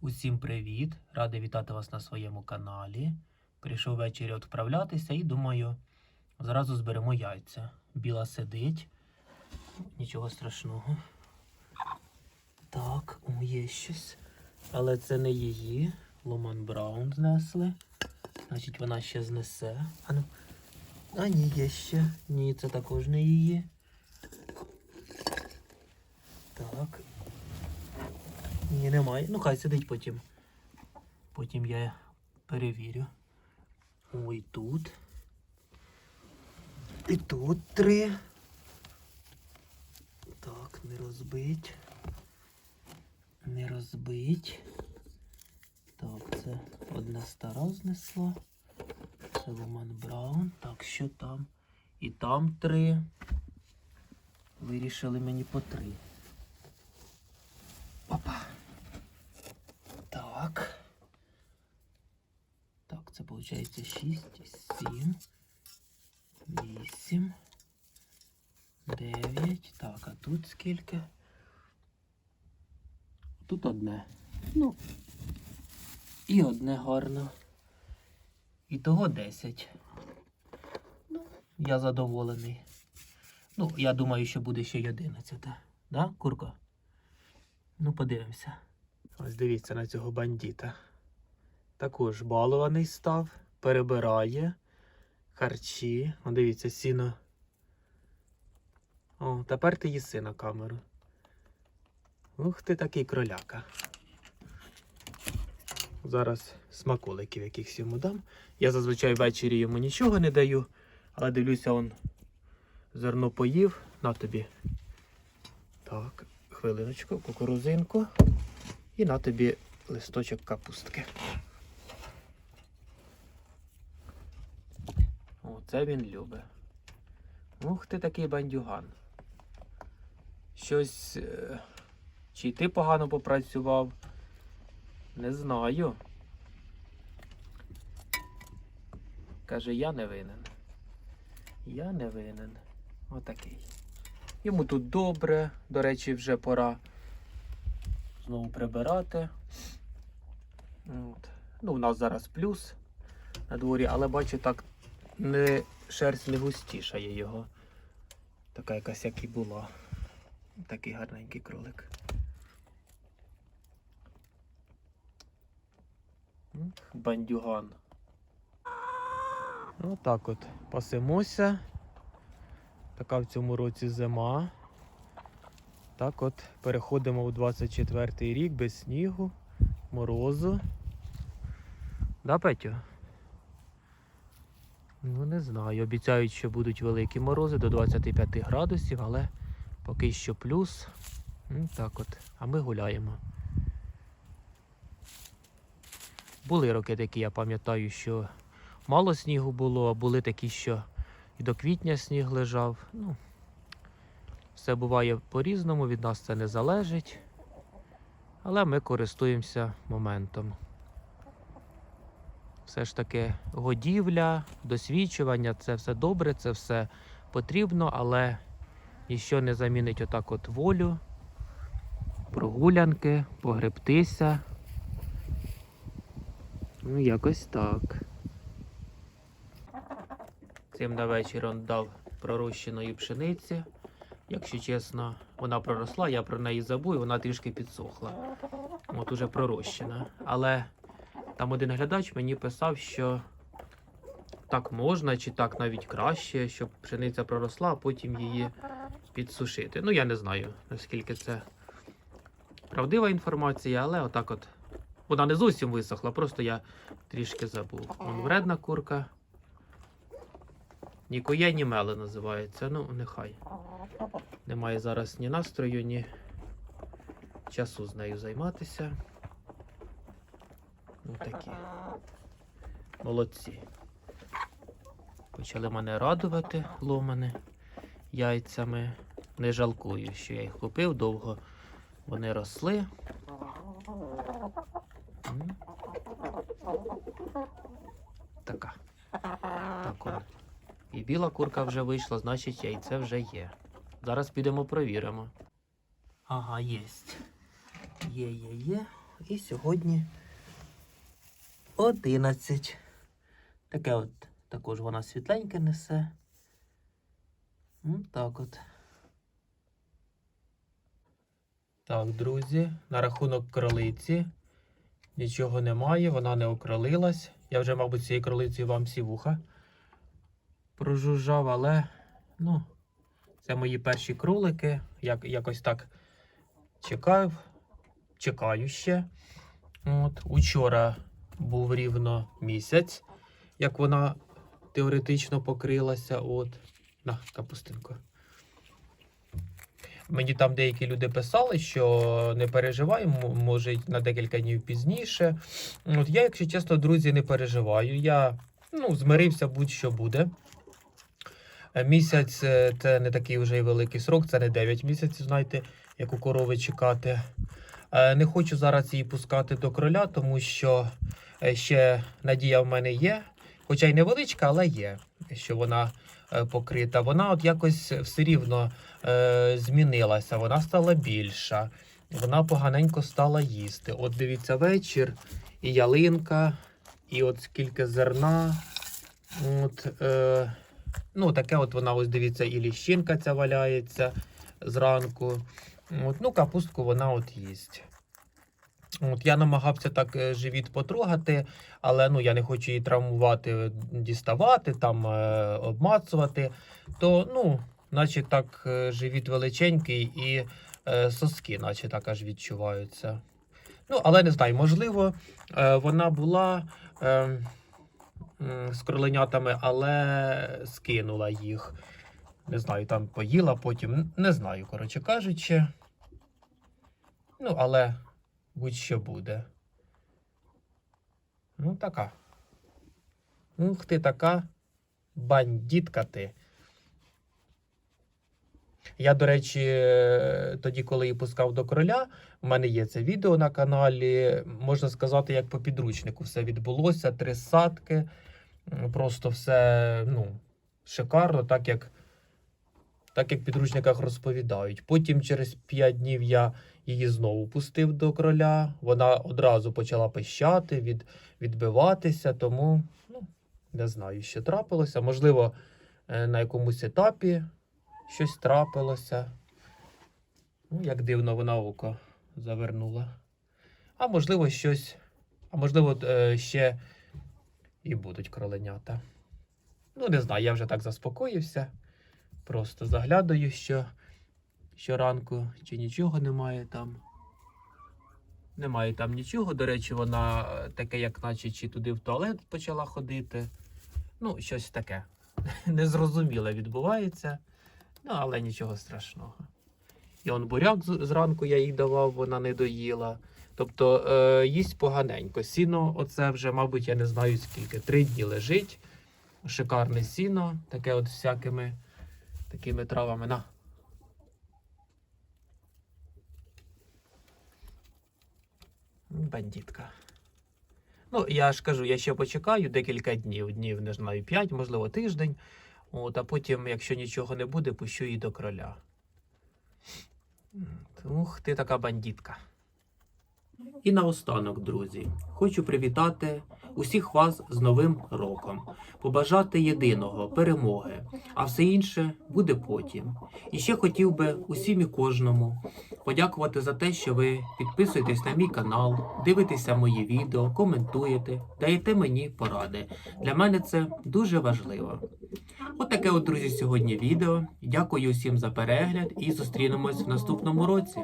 Усім привіт! Радий вітати вас на своєму каналі. Прийшов ввечері відправлятися і думаю, зразу зберемо яйця. Біла сидить, нічого страшного. Так, о, є щось. Але це не її. Ломан Браун знесли. Значить, вона ще знесе. А ну. А ні, є ще. Ні, це також не її. Так. Ні, немає. Ну хай сидить потім. Потім я перевірю. Ой, тут. І тут три. Так, не розбить. Не розбить. Так, це одна стара знесла. Це Ломан Браун. Так, що там? І там три. Вирішили мені по три. Опа. Так. Так, це виходить 6, 7, 8, 9. Так, а тут скільки? Тут одне. Ну. І одне гарно. І того 10. Ну, я задоволений. Ну, я думаю, що буде ще й 11. Да, курка? Ну, подивимося. Ось дивіться на цього бандіта. Також балований став, перебирає харчі. О, дивіться, сіно. О, тепер ти їси на камеру. Ух ти такий кроляка. Зараз смаколиків якихось йому дам. Я зазвичай ввечері йому нічого не даю, але дивлюся, он зерно поїв. На тобі. Так, хвилиночку, кукурузинку. І на тобі листочок капустки. О, це він любить. Ух ти такий бандюган. Щось. е, Чи ти погано попрацював? Не знаю. Каже, я не винен. Я не винен. Отакий. Йому тут добре, до речі, вже пора знову прибирати. От. Ну, у нас зараз плюс на дворі, але бачу, так не шерсть не густішає його. Така якась, як і була. Такий гарненький кролик. Бандюган. Отак от пасемося. Така в цьому році зима. Так от переходимо у 24-й рік без снігу, морозу. Да, Петю? Ну, не знаю. Обіцяють, що будуть великі морози до 25 градусів, але поки що плюс. М, Так от. А ми гуляємо. Були роки такі, я пам'ятаю, що мало снігу було, а були такі, що і до квітня сніг лежав. Ну, все буває по-різному, від нас це не залежить. Але ми користуємося моментом. Все ж таки годівля, досвідчування це все добре, це все потрібно, але ніщо не замінить отак от волю, прогулянки, погребтися. Ну, якось так. Цим на вечір он дав пророщеної пшениці. Якщо чесно, вона проросла, я про неї забув, і вона трішки підсохла. От уже пророщена. Але там один глядач мені писав, що так можна, чи так навіть краще, щоб пшениця проросла, а потім її підсушити. Ну, я не знаю, наскільки це правдива інформація, але отак от. Вона не зовсім висохла, просто я трішки забув. Вон вредна курка. Ні кує, ні меле називається. Ну, нехай. Немає зараз ні настрою, ні часу з нею займатися. Ну такі. Молодці. Почали мене радувати ломани яйцями. Не жалкую, що я їх купив довго. Вони росли. М. Така. Так он. І біла курка вже вийшла, значить яйце вже є. Зараз підемо провіримо. Ага, єсть. Є, є, є. І сьогодні 11. Таке от також вона світленьке несе. Ось так от. Так, друзі, на рахунок кролиці. Нічого немає, вона не окролилась. Я вже, мабуть, цією кролицею вам всі вуха прожужжав, але ну, це мої перші кролики. Як, якось так чекав, чекаю ще. От, учора був рівно місяць, як вона теоретично покрилася. От, на капустинку. Мені там деякі люди писали, що не переживай, може на декілька днів пізніше. От я, якщо чесно, друзі, не переживаю. Я ну, змирився, будь-що буде. Місяць е, це не такий вже й великий срок, це не 9 місяців, знаєте, як у корови чекати. Е, Не хочу зараз її пускати до кроля, тому що е, ще надія в мене є, хоча й невеличка, але є, що вона покрита. Вона от якось все рівно змінилася, вона стала більша, вона поганенько стала їсти. От дивіться вечір, і ялинка, і от скільки зерна. От, е, ну, таке от вона, ось дивіться, і ліщинка ця валяється зранку. От, ну, капустку вона от їсть. От, я намагався так е, живіт потрогати, але ну, я не хочу її травмувати, діставати, там, е, обмацувати. То, ну, наче так е, живіт величенький і е, соски, наче так аж відчуваються. Ну, але не знаю, можливо, е, вона була е, з кроленятами, але скинула їх. Не знаю, там поїла потім. Не знаю, коротше кажучи. Ну, але будь-що буде. Ну, така. Ух ти така бандітка ти. Я, до речі, тоді, коли її пускав до короля, у мене є це відео на каналі. Можна сказати, як по підручнику все відбулося. Три садки. Просто все ну, шикарно, так як, так як в підручниках розповідають. Потім через 5 днів я її знову пустив до кроля. Вона одразу почала пищати, від, відбиватися, тому ну, не знаю, що трапилося. Можливо, е, на якомусь етапі щось трапилося. Ну, як дивно вона око завернула. А можливо, щось. А можливо, е, ще і будуть кроленята. Ну, не знаю, я вже так заспокоївся. Просто заглядаю, що щоранку, чи нічого немає там. Немає там нічого. До речі, вона е, таке, як наче чи туди в туалет почала ходити. Ну, щось таке. Незрозуміле відбувається. Ну, але нічого страшного. І он буряк зранку я їй давав, вона не доїла. Тобто е, їсть поганенько. Сіно, оце вже, мабуть, я не знаю скільки. Три дні лежить. Шикарне сіно, таке от всякими такими травами. На. Бандитка. Ну, я ж кажу, я ще почекаю декілька днів, днів, не знаю, 5, можливо, тиждень. От, а потім, якщо нічого не буде, пущу її до кроля. Ух, ти така бандитка. І наостанок, друзі, хочу привітати усіх вас з Новим роком, побажати єдиного перемоги, а все інше буде потім. І ще хотів би усім і кожному подякувати за те, що ви підписуєтесь на мій канал, дивитеся мої відео, коментуєте, даєте мені поради. Для мене це дуже важливо. От таке от, друзі, сьогодні відео. Дякую усім за перегляд і зустрінемось в наступному році.